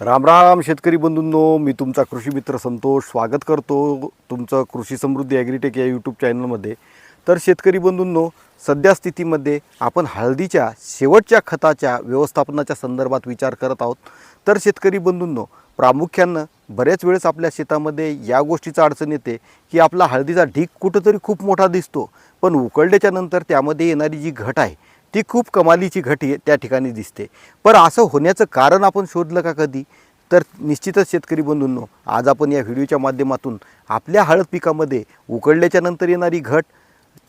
राम राम शेतकरी बंधूंनो मी तुमचा कृषी मित्र संतोष स्वागत करतो तुमचं कृषी समृद्धी ॲग्रीटेक या यूट्यूब चॅनलमध्ये. तर शेतकरी बंधूंनो सध्या स्थितीमध्ये आपण हळदीच्या शेवटच्या खताच्या व्यवस्थापनाच्या संदर्भात विचार करत आहोत. तर शेतकरी बंधूंनो प्रामुख्यानं बऱ्याच वेळेस आपल्या शेतामध्ये या गोष्टीचा अडचण येते की आपला हळदीचा ढीक कुठंतरी खूप मोठा दिसतो. पण उकळल्याच्या नंतर त्यामध्ये येणारी जी घट आहे ती खूप कमालीची घट त्या ठिकाणी दिसते. पण असं होण्याचं कारण आपण शोधलं का कधी? तर निश्चितच शेतकरी बंधूंनो आज आपण या व्हिडिओच्या माध्यमातून आपल्या हळद पिकामध्ये उकडल्याच्या नंतर येणारी घट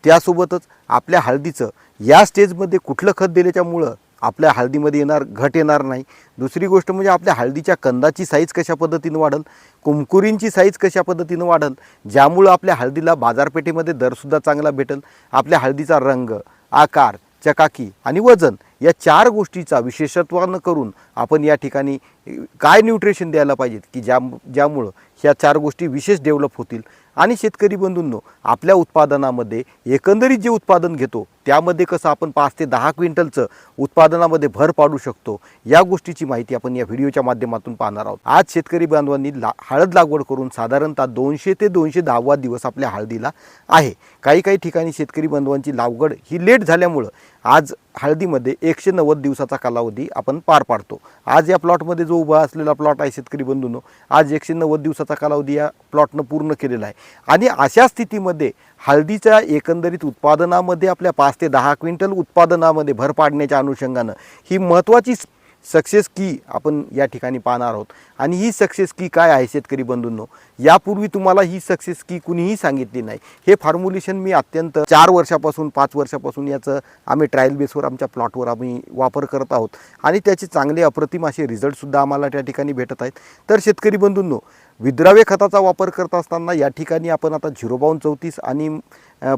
त्यासोबतच आपल्या हळदीचं या स्टेजमध्ये कुठलं खत दिल्याच्यामुळं आपल्या हळदीमध्ये येणार घट येणार नाही. दुसरी गोष्ट म्हणजे आपल्या हळदीच्या कंदाची साईज कशा पद्धतीनं वाढल कुमकुरींची साईज कशा पद्धतीनं वाढल ज्यामुळं आपल्या हळदीला बाजारपेठेमध्ये दरसुद्धा चांगला भेटेल आपल्या हळदीचा रंग आकार चकाकी आणि वजन या चार गोष्टीचा विशेषत्वानं करून आपण या ठिकाणी काय न्यूट्रिशन द्यायला पाहिजेत की ज्या ज्यामुळं ह्या चार गोष्टी विशेष डेव्हलप होतील? आणि शेतकरी बंधूंनो आपल्या उत्पादनामध्ये एकंदरीत जे उत्पादन घेतो त्यामध्ये कसं आपण पाच ते दहा क्विंटलचं उत्पादनामध्ये भर पाडू शकतो या गोष्टीची माहिती आपण या व्हिडिओच्या माध्यमातून पाहणार आहोत. आज शेतकरी बांधवांनी ला हळद लागवड करून साधारणतः दोनशे ते दोनशे दहावा दिवस आपल्या हळदीला आहे. काही काही ठिकाणी शेतकरी बांधवांची लागवड ही लेट झाल्यामुळं आज हळदीमध्ये एकशे नव्वद दिवसाचा कालावधी आपण पार पाडतो. आज या प्लॉटमध्ये जो उभा असलेला प्लॉट आहे शेतकरी बंधूंनो आज एकशे नव्वद दिवसाचा कालावधी या प्लॉटनं पूर्ण केलेला आहे. आणि अशा स्थितीमध्ये हळदीच्या एकंदरीत उत्पादनामध्ये आपल्या पाच ते दहा क्विंटल उत्पादनामध्ये भर पाडण्याच्या अनुषंगानं ही महत्त्वाची सक्सेस की आपण या ठिकाणी पाहणार आहोत. आणि ही सक्सेस की काय आहे शेतकरी बंधूंनो? यापूर्वी तुम्हाला ही सक्सेस की कुणीही सांगितली नाही. हे फॉर्म्युलेशन मी अत्यंत चार वर्षापासून पाच वर्षापासून याचं आम्ही ट्रायल बेसवर आमच्या प्लॉटवर आम्ही वापर करत आहोत. आणि त्याचे चांगले अप्रतिम असे रिझल्टसुद्धा आम्हाला त्या ठिकाणी भेटत आहेत. तर शेतकरी बंधूंनो विद्राव्य खताचा वापर करत असताना या ठिकाणी आपण आता झिरो बावन्न चौतीस आणि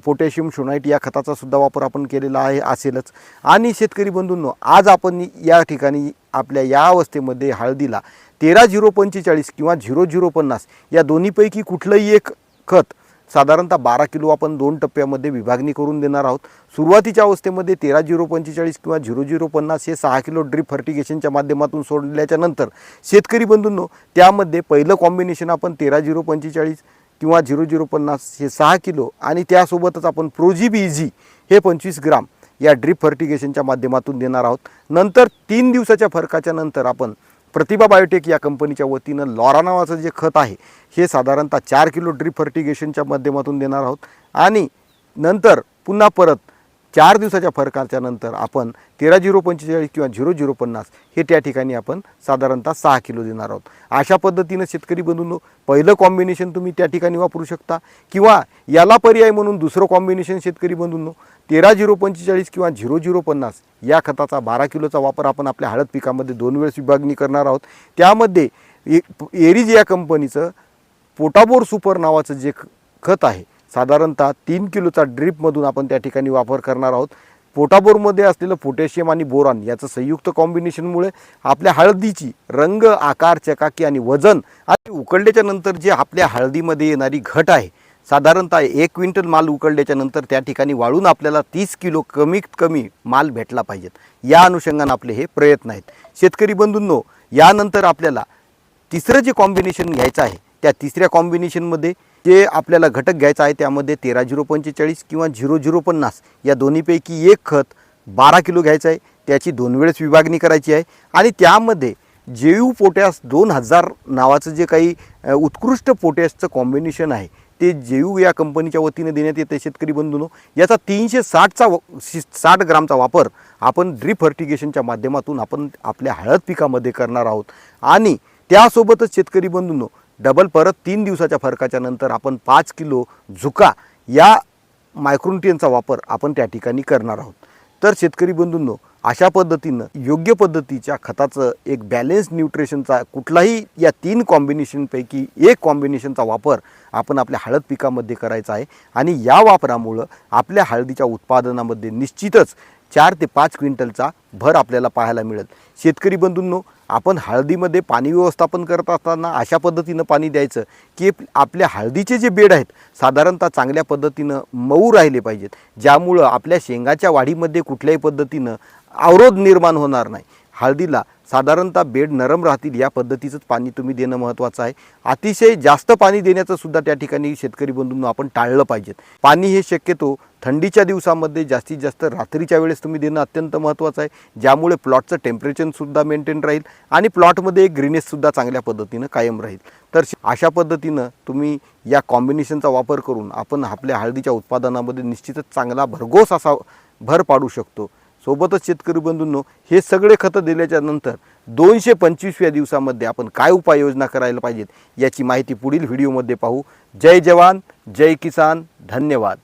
पोटॅशियम शोनाईट या खताचा सुद्धा वापर आपण केलेला आहे असेलच. आणि शेतकरी बंधूंनो आज आपण या ठिकाणी आपल्या या अवस्थेमध्ये हळदीला तेरा झिरो पंचेचाळीस किंवा झिरो झिरो पन्नास या दोन्हीपैकी कुठलंही एक खत साधारणतः बारा किलो आपण दोन टप्प्यामध्ये विभागणी करून देणार आहोत. सुरुवातीच्या अवस्थेमध्ये तेरा झिरो पंचेचाळीस किंवा झिरो झिरो पन्नास हे सहा किलो ड्रीप फर्टिगेशनच्या माध्यमातून सोडल्याच्या नंतर शेतकरी बंधूंनो त्यामध्ये पहिलं कॉम्बिनेशन आपण तेरा झिरो पंचेचाळीस किंवा झिरो झिरो पन्नास हे सहा किलो आणि त्यासोबतच आपण प्रोजीबी इझी हे पंचवीस ग्राम या ड्रीप फर्टिगेशनच्या माध्यमातून देणार आहोत. नंतर तीन दिवसाच्या फरकाच्या नंतर आपण प्रतिभा बायोटेक या कंपनीच्या वतीनं लॉरा नावाचं जे खत आहे हे साधारणतः चार किलो ड्रीप फर्टिगेशनच्या माध्यमातून देणार आहोत. आणि नंतर पुन्हा परत चार दिवसाच्या फरकाच्या नंतर आपण तेरा झिरो पंचेचाळीस किंवा झिरो झिरो पन्नास हे त्या ठिकाणी आपण साधारणतः सहा किलो देणार आहोत. अशा पद्धतीनं शेतकरी बंधूंनो पहिलं कॉम्बिनेशन तुम्ही त्या ठिकाणी वापरू शकता किंवा याला पर्याय म्हणून दुसरं कॉम्बिनेशन शेतकरी बंधूंनो तेरा झिरो पंचेचाळीस किंवा झिरो झिरो पन्नास या खताचा बारा किलोचा वापर आपण आपल्या हळद पिकामध्ये दोन वेळेस विभागणी करणार आहोत. त्यामध्ये ए- या कंपनीचं पोटाबोर सुपर नावाचं जे ख- खत आहे साधारणतः तीन किलोचा ड्रीपमधून आपण त्या ठिकाणी वापर करणार आहोत. पोटाबोरमध्ये असलेलं पोटॅशियम आणि बोरॉन याचं संयुक्त कॉम्बिनेशनमुळे आपल्या हळदीची रंग आकार चकाकी आणि वजन आणि उकळल्याच्या नंतर जे आपल्या हळदीमध्ये येणारी घट आहे साधारणतः एक क्विंटल माल उकळल्याच्या नंतर त्या ठिकाणी वाळून आपल्याला तीस किलो कमीत कमी माल भेटला पाहिजेत. या अनुषंगानं आपले हे प्रयत्न आहेत. शेतकरी बंधूंनो यानंतर आपल्याला तिसरं जे कॉम्बिनेशन घ्यायचं आहे त्या तिसऱ्या कॉम्बिनेशनमध्ये जे आपल्याला घटक घ्यायचं आहे त्यामध्ये तेरा झिरो पंचेचाळीस किंवा झिरो झिरो पन्नास या दोन्हीपैकी एक खत बारा किलो घ्यायचं आहे. त्याची दोन वेळेस विभागणी करायची आहे. आणि त्यामध्ये जेयू पोटॅस दोन हजार नावाचं जे काही उत्कृष्ट पोटॅसचं कॉम्बिनेशन आहे ते जेयू या कंपनीच्या वतीने देण्यात येते शेतकरी बंधूनो. याचा तीनशे साठचा व साठ ग्रामचा वापर आपण ड्रीप फर्टिगेशनच्या माध्यमातून आपण आपल्या हळद पिकामध्ये करणार आहोत. आणि त्यासोबतच शेतकरी बंधूंनो डबल परत तीन दिवसाच्या फरकाच्या नंतर आपण पाच किलो झुका या मायक्रोन्युट्रियनचा वापर आपण त्या ठिकाणी करणार आहोत. तर शेतकरी बंधूंनो अशा पद्धतीनं योग्य पद्धतीच्या खताचं एक बॅलेन्स न्यूट्रिशनचा कुठलाही या तीन कॉम्बिनेशनपैकी एक कॉम्बिनेशनचा वापर आपण आपल्या हळद पिकामध्ये करायचा आहे आणि या वापरामुळं आपल्या हळदीच्या उत्पादनामध्ये निश्चितच चार ते पाच क्विंटलचा भर आपल्याला पाहायला मिळेल. शेतकरी बंधूंनो आपण हळदीमध्ये पाणी व्यवस्थापन करत असताना अशा पद्धतीनं पाणी द्यायचं की आपल्या हळदीचे जे बेड आहेत साधारणतः चांगल्या पद्धतीनं मऊ राहिले पाहिजेत. ज्यामुळं आपल्या शेंगाच्या वाढीमध्ये कुठल्याही पद्धतीनं अवरोध निर्माण होणार नाही. हळदीला साधारणतः बेड नरम राहतील या पद्धतीचंच पाणी तुम्ही देणं महत्त्वाचं आहे. अतिशय जास्त पाणी देण्याचं सुद्धा त्या ठिकाणी शेतकरी बंधूंना आपण टाळलं पाहिजेत. पाणी हे शक्यतो थंडीच्या दिवसामध्ये जास्तीत जास्त रात्रीच्या वेळेस तुम्ही देणं अत्यंत महत्त्वाचं आहे. ज्यामुळे प्लॉटचं टेम्परेचरसुद्धा मेंटेन राहील आणि प्लॉटमध्ये एक ग्रीनेससुद्धा चांगल्या पद्धतीनं कायम राहील. तर श- अशा पद्धतीनं तुम्ही या कॉम्बिनेशनचा वापर करून आपण आपल्या हळदीच्या उत्पादनामध्ये निश्चितच चांगला भरघोस असा भर पाडू शकतो. सोबतच शेतकरी बंधूंनो हे सगळे खतं दिल्याच्या नंतर दोनशे पंचवीसव्या दिवसामध्ये आपण काय उपाययोजना करायला पाहिजेत याची माहिती पुढील व्हिडिओमध्ये पाहू. जय जवान जय किसान धन्यवाद.